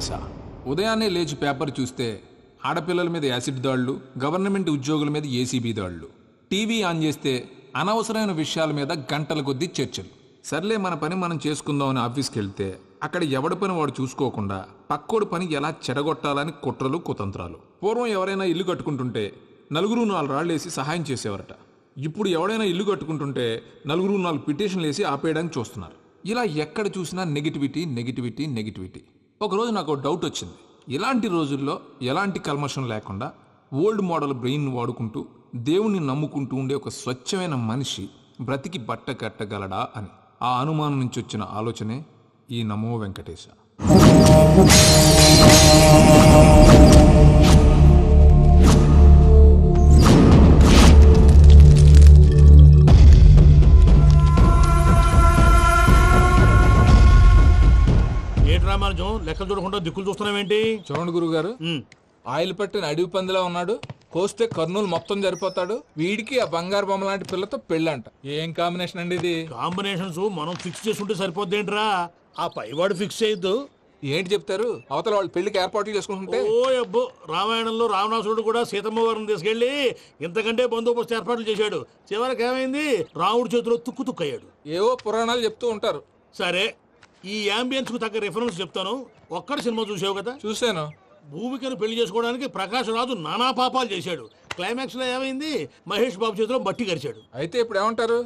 వెంకటేశ ఉదయాన్నే లేచి పేపర్ చూస్తే ఆడపిల్లల మీద యాసిడ్ దాళ్ళు గవర్నమెంట్ ఉద్యోగుల మీద ఏసీబీ దాళ్ళు టీవీ ఆన్ చేస్తే అనవసరమైన విషయాల మీద గంటల కొద్దీ చర్చలు. సర్లే మన పని మనం చేసుకుందాం అని ఆఫీస్కి వెళ్తే అక్కడ ఎవడి పని వాడు చూసుకోకుండా పక్కోడి పని ఎలా చెడగొట్టాలని కుట్రలు కుతంత్రాలు. పూర్వం ఎవరైనా ఇల్లు కట్టుకుంటుంటే నలుగురు నాలుగు రాళ్ళు వేసి సహాయం చేసేవారట. ఇప్పుడు ఎవడైనా ఇల్లు కట్టుకుంటుంటే నలుగురు నాలుగు పిటిషన్లు వేసి ఆపేయడానికి చూస్తున్నారు. ఇలా ఎక్కడ చూసినా నెగిటివిటీ నెగిటివిటీ నెగిటివిటీ. ఒకరోజు నాకు ఒక డౌట్ వచ్చింది. ఇలాంటి రోజుల్లో ఎలాంటి కల్మషం లేకుండా ఓల్డ్ మోడల్ బ్రెయిన్ వాడుకుంటూ దేవుణ్ణి నమ్ముకుంటూ ఉండే ఒక స్వచ్ఛమైన మనిషి బ్రతికి బట్ట కట్టగలడా అని ఆ అనుమానం నుంచి వచ్చిన ఆలోచనే ఈ నమో వెంకటేశ. ఏంటి రామానుజం లెక్కలు చూడకుండా దిక్కులు చూస్తున్నావేంటి చూడండి గురుగారు. ఆయిల్ పట్టిన అడవి పందిలా ఉన్నాడు. కోస్తే కర్నూలు మొత్తం సరిపోతాడు వీడికి ఆ బంగారు బొమ్మ లాంటి పిల్లతో పెళ్ళంట. ఏం కాంబినేషన్ అండి ఇది? కాంబినేషన్స్ మనం ఫిక్స్ చేసుకుంటే సరిపోద్ది ఏంట్రా? ఆ పైవాడు ఫిక్స్ చేయొద్దు. ఏంటి చెప్తారు? అవతల వాళ్ళు పెళ్ళికి ఏర్పాట్లు చేసుకుంటుంటే? ఓ అబ్బో రామాయణంలో రావణాసురుడు కూడా సీతమ్మ వారిని తీసుకెళ్ళి ఇంతకంటే బందోబస్తు ఏర్పాట్లు చేశాడు. చివరికి ఏమైంది? రాముడి చేతిలో తుక్కు తుక్కు అయ్యాడు ఏవో పురాణాలు చెప్తూ ఉంటారు. సరే ఈ అంబియన్స్కు తగ్గ రిఫరెన్స్ చెప్తాను. ఒక్కడి సినిమా చూసావు కదా? చూశాను. భూమికను పెళ్ళి చేసుకోవడానికి ప్రకాష్ రాజు నానా పాపాలు చేశాడు. క్లైమాక్స్లో ఏమైంది? మహేష్ బాబు చేతిలో బట్టి గరిచాడు. అయితే ఇప్పుడు ఏమంటారు?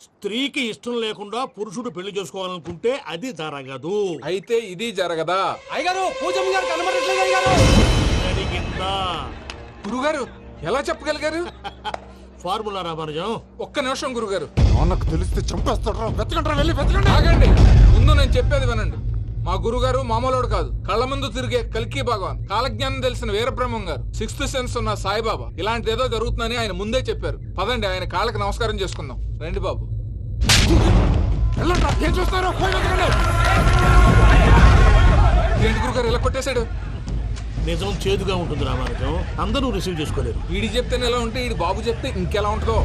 స్త్రీకి ఇష్టం లేకుండా పురుషుడు పెళ్ళి చేసుకోవాలనుకుంటే అది జరగదు. అయితే ఇది జరగదా? అయ్యగారు పూజమ్మ గారు కనబడట్లేదు అయ్యగారు. జరిగిందా గురుగారు ఎలా చెప్పగలిగారు? ఫార్ములా రామానుజం ఒక్క నిమిషం గురుగారు. నాన్నకు తెలిస్తే చంపేస్తాడు వెతకంటారా వెళ్ళి వెతకండి. ఆగండి. ముందు నేను చెప్పేది వినండి. మా గురుగారు మామూలుడు కాదు. కళ్ళ ముందు తిరిగే కల్కి భగవాన్. కాలజ్ఞానం తెలిసిన వీరబ్రహ్మం గారు. సిక్స్త్ సెన్స్ ఉన్న సాయిబాబా. ఇలాంటిది ఏదో జరుగుతుందని ఆయన ముందే చెప్పారు. పదండి ఆయన కాళ్ళకి నమస్కారం చేసుకుందాం. రండి బాబు. ఏంటి గురుగారు ఇలా కొట్టేశాడు? నిజం చేదుగా ఉంటుంది రామానుజం అందరూ రిసీవ్ చేసుకోలేరు. వీడి చెప్తేనే ఎలా ఉంటే వీడి బాబు చెప్తే ఇంకెలా ఉంటుందో.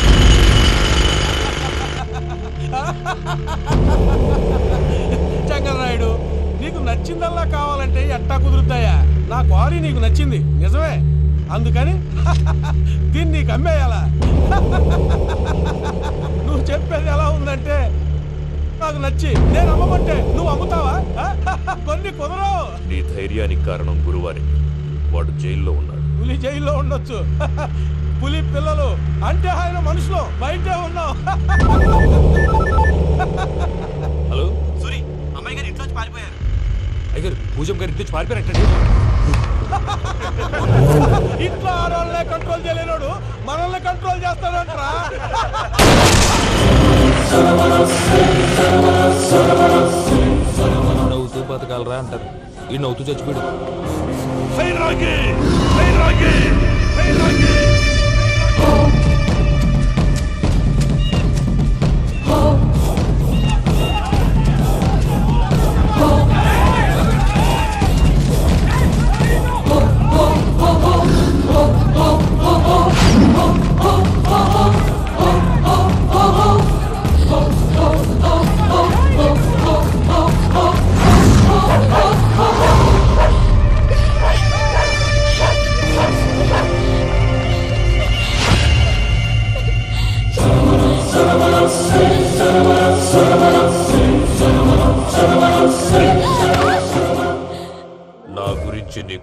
చంగలరాయుడు నీకు నచ్చిందల్లా కావాలంటే ఎట్టా కుదురుతాయా నా క్వారీ నీకు నచ్చింది నిజమే. అందుకని దీన్ని నీకు అమ్మేయాలా? నువ్వు చెప్పేది ఎలా ఉందంటే నాకు నచ్చి నేను అమ్మమంటే నువ్వు అమ్ముతావా? కొన్ని కుదరవు. నీ ధైర్యానికి కారణం గురువారి. వాడు జైల్లో ఉన్నాడు. పులి జైల్లో ఉండొచ్చు. పులి పిల్లలు అంటే ఆయన మనుషులు బయటే ఉన్నావు హలో? సూరి అమ్మాయి గారు ఇంట్లోంచి పారిపోయారు. అయ్యారు పూజం గారి ఇంటి పారిపోయారటండి. ఇంట్లో ఆడవాళ్ళనే కంట్రోల్ చేయలేనోడు మనల్ని కంట్రోల్ చేస్తాడంట్రా. నవ్వుతూ బతకాలరా అంటారు. ఈ నవ్వుతూ చచ్చిపోయాడు. నా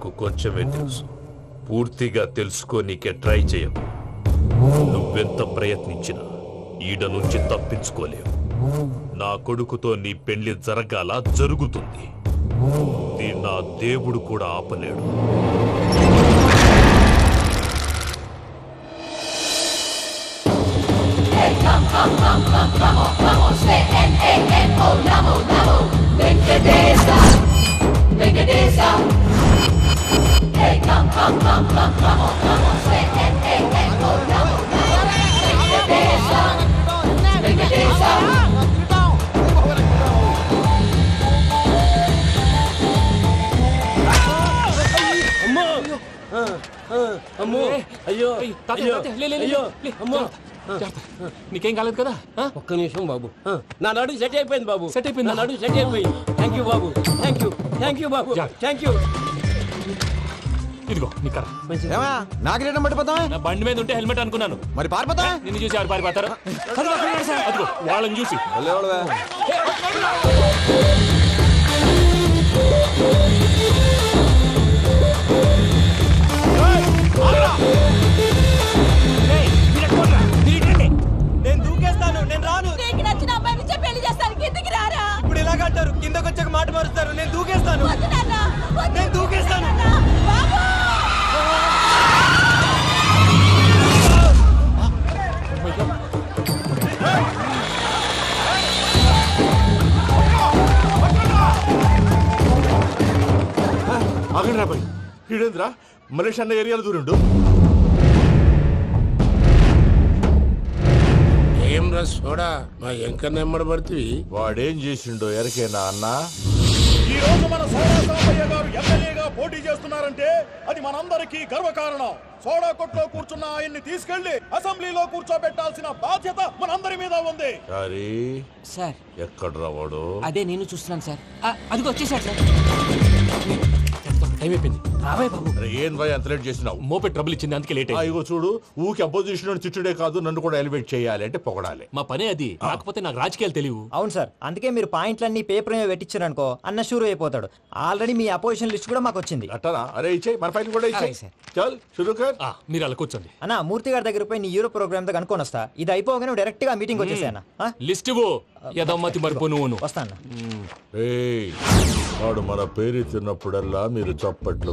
నాకు కొంచెమే తెలుసు. పూర్తిగా తెలుసుకోనీకే ట్రై చేయకు నువ్వెంత ప్రయత్నించినా ఈడ నుంచి తప్పించుకోలేవు. నా కొడుకుతో నీ పెళ్ళి జరగాల జరుగుతుంది. నా దేవుడు కూడా ఆపలేడు. అమ్మో అయ్యో అయ్యో అయ్యో అమ్మో నీకేం కాలేదు కదా ఒక్క నిమిషం బాబు నా నడు సెట్ అయిపోయింది బాబు సెట్ అయిపోయింది నా నడు సెట్ అయిపోయింది థ్యాంక్ యూ బాబు థ్యాంక్ యూ థ్యాంక్ యూ బాబు థ్యాంక్ యూ ఇదిగో నీ కర్ర. ఏమయ్యా నాకు రేటం పట్టిపోతావా? నా బండి మీద ఉంటే హెల్మెట్ అనుకున్నాను. మరి పారిపోతా నిన్ను చూసి ఎవరు పారిపోతారు? అదిగో వాళ్ళని చూసి. మలేష్ అన్న ఏరియాలో దూరిండు ఏం రా సోడా? మా ఎంకన్న ఎమ్మడబడితే వాడేం చేసిండో ఎరకేనా అన్నా? ఈ రోజు మన సోడా సాంబయ్య గారు ఎమ్మెల్యేగా పోటీ చేస్తున్నారంటే అది మనందరికీ గర్వకారణం. సోడా కొట్లో కూర్చున్న ఆయన్ని తీసుకెళ్ళి అసెంబ్లీలో కూర్చోబెట్టాల్సిన బాధ్యత మనందరి మీద ఉంది. సారీ. సార్. ఎక్కడ రావాడు అదే నేను చూస్తున్నాను సార్. అదిగో వచ్చేసాడు సార్. టైం అయిపోయింది. రాబాయ్ బాబు. అరే ఏం భయ అంత లేట్ చేసినావు మోపే ట్రబుల్ ఇచ్చింది అందుకే లేట్ ఇగో చూడు ఊకి అపోజిషన్ తిట్టుడే కాదు నన్ను కూడా ఎలివేట్ చేయాలి అంటే పొగడాలి. మా పనే అది. కాకపోతే నాకు రాజకీయాలు తెలియవు. అవును సార్ అందుకే మీరు పాయింట్లన్నీ పేపర్ మీద అన్న షూర్ అయిపోతాడు. ఆల్రెడీ మీ అపోజిషన్ లిస్ట్ కూడా మాకు వచ్చింది. అట్టనా? అరే ఇచ్చేయి మన ఫైల్ కూడా ఇచ్చేయి. అలాగే సార్. చల్ షురూ కర్ ఆ, మీరు అలా కూర్చోండి. అన్న మూర్తి గారి దగ్గర పోయి నీ యూరో ప్రోగ్రామ్తో కనుక్కొని వస్తా. ఇది అయిపోగానే డైరెక్ట్గా మీటింగ్ వచ్చేసాయన్న లిస్ట్ ఇవ్వు. యదమ్మతి మరిపో నువ్వును. వస్తా అన్న. ఏయ్, వాడు మన పేరు తిన్నప్పుడల్లా మీరు చప్పట్లు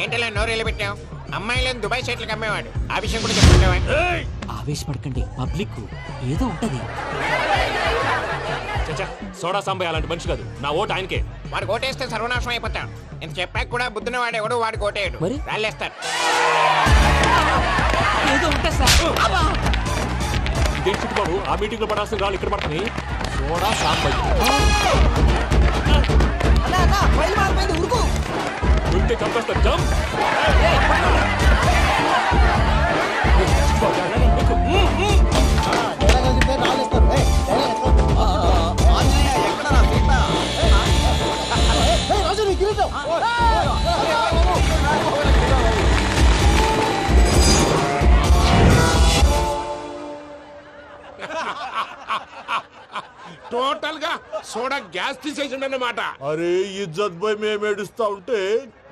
ఏంటలా నోరేళ్ళు పెట్టావు అమ్మాయిలను దుబాయ్ సైట్లకు అమ్మేవాడు. ఆ విషయం కూడా చెప్పమంటావా ఆవేశపడకండి. పబ్లిక్ ఏదో ఉంటది. చచ్చా సోడా సాంబయ్య అలాంటి మనిషి కాదు. నా ఓటు ఆయనకే. వాడు కోటేస్తే సర్వనాశనం అయిపోతాం. ఇంత చెప్పాక కూడా బుద్ధిన వాడు ఎవడు? వాడు కోటేయడు మరి? రాళ్ళేస్తారు. ఏదో ఉంటా సార్. ఆ మీటింగ్లో పడాల్సిన రాళ్ళు ఇక్కడ పడుతుంది సోడా సాంబయ్య. ఫైల్ మారిపోయింది ఉరుకు. ఉంటే చంపేస్తా. జంప్. టోటల్ తీసేసిండు అన్నమాట అరే ఇజ్జత్ పోయి మేము ఏడుస్తా ఉంటే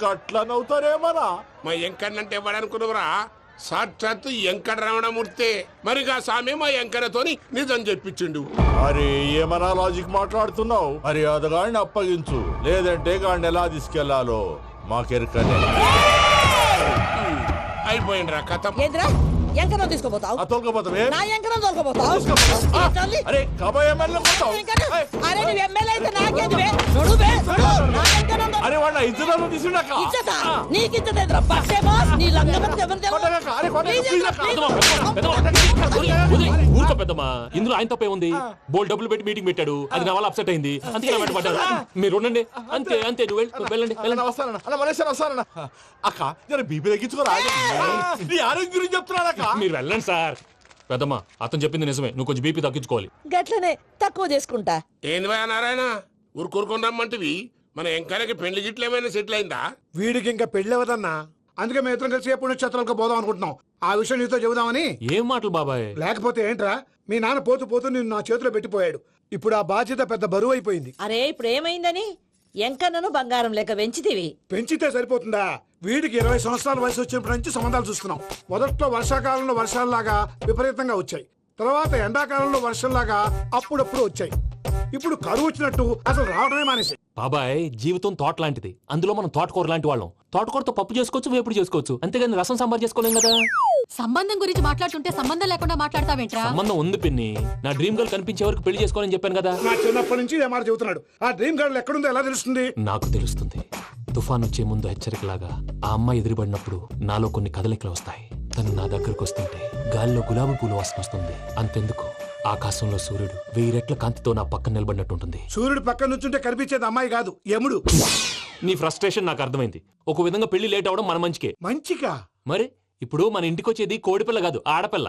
గట్లా నవ్వుతారేమరా మా ఎంకన్నంటే ఎవడనుకున్నవరా? సాక్షాత్తు ఎంకట రమణమూర్తి. మరిగా సామె మా ఎంకన్నతోని నిజం చెప్పించిండు. అరే ఏమన్నా లాజిక్ మాట్లాడుతున్నావు? అరే అదగాడిని అప్పగించు. లేదంటే గాడిని ఎలా తీసుకెళ్ళాలో? మాకెరకనే. అయిపోయిండ్రా కథ. ఏంద్రా? ఎంకరం తీసుకోపోతావు తొలకపోతావే నా ఎంకరం తోలుకోపోతావు అరే కబాయ్ ఎమ్మెల్యే ఏయ్, అరే నువ్వు ఎమ్మెల్యే అయితే నాకేది బే నడు బే నడు. నా ఎంకరం అరే వాడిన ఇద్దరు తీసుకున్నాక ఇచ్చతా నీకు ఇచ్చదేంద్రా బస్సే బాస్ నీ లంగమతి ఎవరు కొట్టగాక, అరే కొట్టగాక, వదిలేయ్, ఊరుకో పెద్దమా ఇందులో ఆయన తప్పే ఉంది. బోల్ డబ్బులు పెట్టి మీటింగ్ పెట్టాడు. అది నా వల్ల అప్సెట్ అయింది. అందుకే నా వెంట పడ్డారు మీరు ఉండండి. అంతే అంతే నువ్వు వెళ్ళండి వస్తానన్న. అన్న మలేషియా వస్తానన్న. అక్క నేను బీపీ తగ్గించుకోరా నీ ఆరోగ్యం గురించి చెప్తున్నాను అక్క. మీరు వెళ్ళండి సార్. పెద్దమ్మా అతను చెప్పింది నిజమే. నువ్వు కొంచెం బీపీ తగ్గించుకోవాలి. గట్లనే తక్కువ చేసుకుంటా. ఏంది భయ నారాయణ? ఊరుకూరుకొని రమ్మంటివి? మన ఎంకరకి పెళ్ళి గిట్లు ఏమైనా సెటిల్ అయిందా? వీడికి ఇంకా పెళ్ళి అవ్వదన్నా. అందుకే మేము ఇద్దరం కలిసి పుణ్యక్షేత్రాలకు పోదాం అనుకుంటున్నాం. ఆ విషయం నీతో చెబుదామని. ఏం మాటలు బాబాయ్? లేకపోతే ఏంట్రా మీ నాన్న పోతూ పోతూ నిన్ను నా చేతిలో పెట్టిపోయాడు. ఇప్పుడు ఆ బాధ్యత పెద్ద బరువు అయిపోయింది. అరే ఇప్పుడు ఏమైందని? ఎంకన్నను బంగారం లెక్క పెంచితివి. పెంచితే సరిపోతుందా? వీడికి ఇరవై సంవత్సరాల వయసు వచ్చినప్పటి నుంచి సంబంధాలు చూస్తున్నాం. మొదట్లో వర్షాకాలంలో వర్షాలలాగా విపరీతంగా వచ్చాయి. తర్వాత ఎండాకాలంలో వర్షంలాగా అప్పుడప్పుడు వచ్చాయి. ఇప్పుడు కరువు వచ్చినట్టు అసలు రావడమే మానేసి. బాబాయ్ జీవితం తోట లాంటిది అందులో మనం తోటకూర లాంటి వాళ్ళం. తోటకూరతో పప్పు చేసుకోవచ్చు వేపుడు చేసుకోవచ్చు. అంతేగాని రసం సాంబార్ చేసుకోలేం కదా? సంబంధం గురించి మాట్లాడుతుంటే సంబంధం లేకుండా మాట్లాడతావేంట్రా? సంబంధం ఉంది పిన్ని. నా డ్రీమ్ గర్ల్ కనిపించే వరకు పెళ్ళి చేసుకోవాలని చెప్పాను కదా? నా చిన్నప్పటి నుంచి ఇదే మాట చెబుతున్నాడు. ఆ డ్రీమ్ గర్ల్ ఎక్కడుందో ఎలా తెలుస్తుంది? నాకు తెలుస్తుంది. తుఫాన్ వచ్చే ముందు హెచ్చరికలాగా ఆ అమ్మాయి ఎదురుపడినప్పుడు నాలో కొన్ని కదలికలు వస్తాయి. తను నా దగ్గరకు వస్తుంటే గాలిలో గులాబీ పూలు వాసన వస్తుంది. అంతెందుకు? ఆకాశంలో సూర్యుడు వెయ్యి రెట్ల కాంతితో నా పక్కన నిలబడినట్టు ఉంటుంది సూర్యుడు పక్కన నుంచుంటే కనిపించేది అమ్మాయి కాదు యముడు. నీ ఫ్రస్ట్రేషన్ నాకు అర్థమైంది. ఒక విధంగా పెళ్ళి లేట్ అవడం మన మంచికే. మంచిగా మరి? ఇప్పుడు మన ఇంటికి వచ్చేది కోడిపిల్ల కాదు ఆడపిల్ల.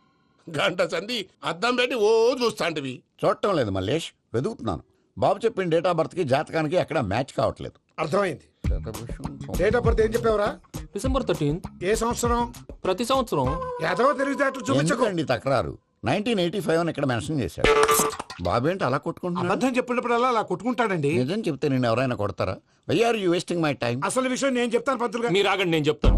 గంట సంధి అద్దం పెట్టి ఓ చూస్తాంటివి. చూడటం లేదు మల్లేష్ వెతుకుతున్నాను బాబు చెప్పిన డేట్ ఆఫ్ బర్త్కి జాతకానికి ఎక్కడ మ్యాచ్ కావట్లేదు. అర్థమైంది. డేట్ ఆఫ్ బర్త్ ఏం చెప్పావురా? డిసెంబర్ థర్టీన్త్ ఏ సంవత్సరం? ప్రతి సంవత్సరం. ఎదవో తెలివితే అట్లు చూపించకు. ఎందుకండి తక్రారు? నైన్టీన్ ఎయిటీ ఫైవ్ అని ఇక్కడ మెన్షన్ చేశాడు బాబు ఏంటి అలా కొట్టుకుంటున్నాడు అబద్ధం చెప్పినప్పుడల్లా అలా కొట్టుకుంటాడండి. నిజం చెప్తే నేను ఎవరైనా కొడతారా? Why are you wasting my time అసలు విషయం నేను చెప్తాను పంతులు గారు. మీరు ఆగండి నేను చెప్తాను.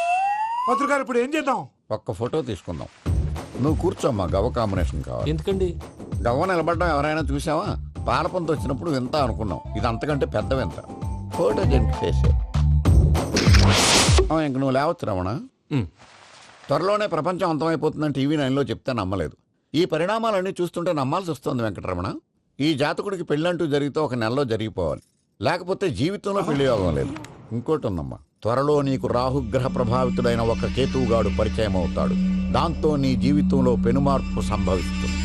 పంతులు గారు ఇప్పుడు ఏం చేద్దాం? ఒక్క ఫోటో తీసుకుందాం. నువ్వు కూర్చోమ్మా గవ్వ కాంబినేషన్ కావాలి. ఎందుకండి? గవ్వ నిలబడడం ఎవరైనా చూసావా పాలపంత వచ్చినప్పుడు వింత అనుకున్నాం. ఇది అంతకంటే పెద్ద వింత. ఫోటో జెంట్ ఫేస్ ఆ, ఇంక నువ్వు లేవచ్చు రమణ. త్వరలోనే ప్రపంచం అంతమైపోతుందని టీవీ నైన్లో చెప్తే నమ్మలేదు. ఈ పరిణామాలన్నీ చూస్తుంటే నమ్మాల్సి వస్తుంది వెంకటరమణ. ఈ జాతకుడికి పెళ్ళంటూ జరిగితే ఒక నెలలో జరిగిపోవాలి. లేకపోతే జీవితంలో పెళ్ళి యోగం లేదు. ఇంకోటి ఉందమ్మా. త్వరలో నీకు రాహుగ్రహ ప్రభావితుడైన ఒక కేతువుగాడు పరిచయం అవుతాడు దాంతో నీ జీవితంలో పెనుమార్పు సంభవిస్తుంది.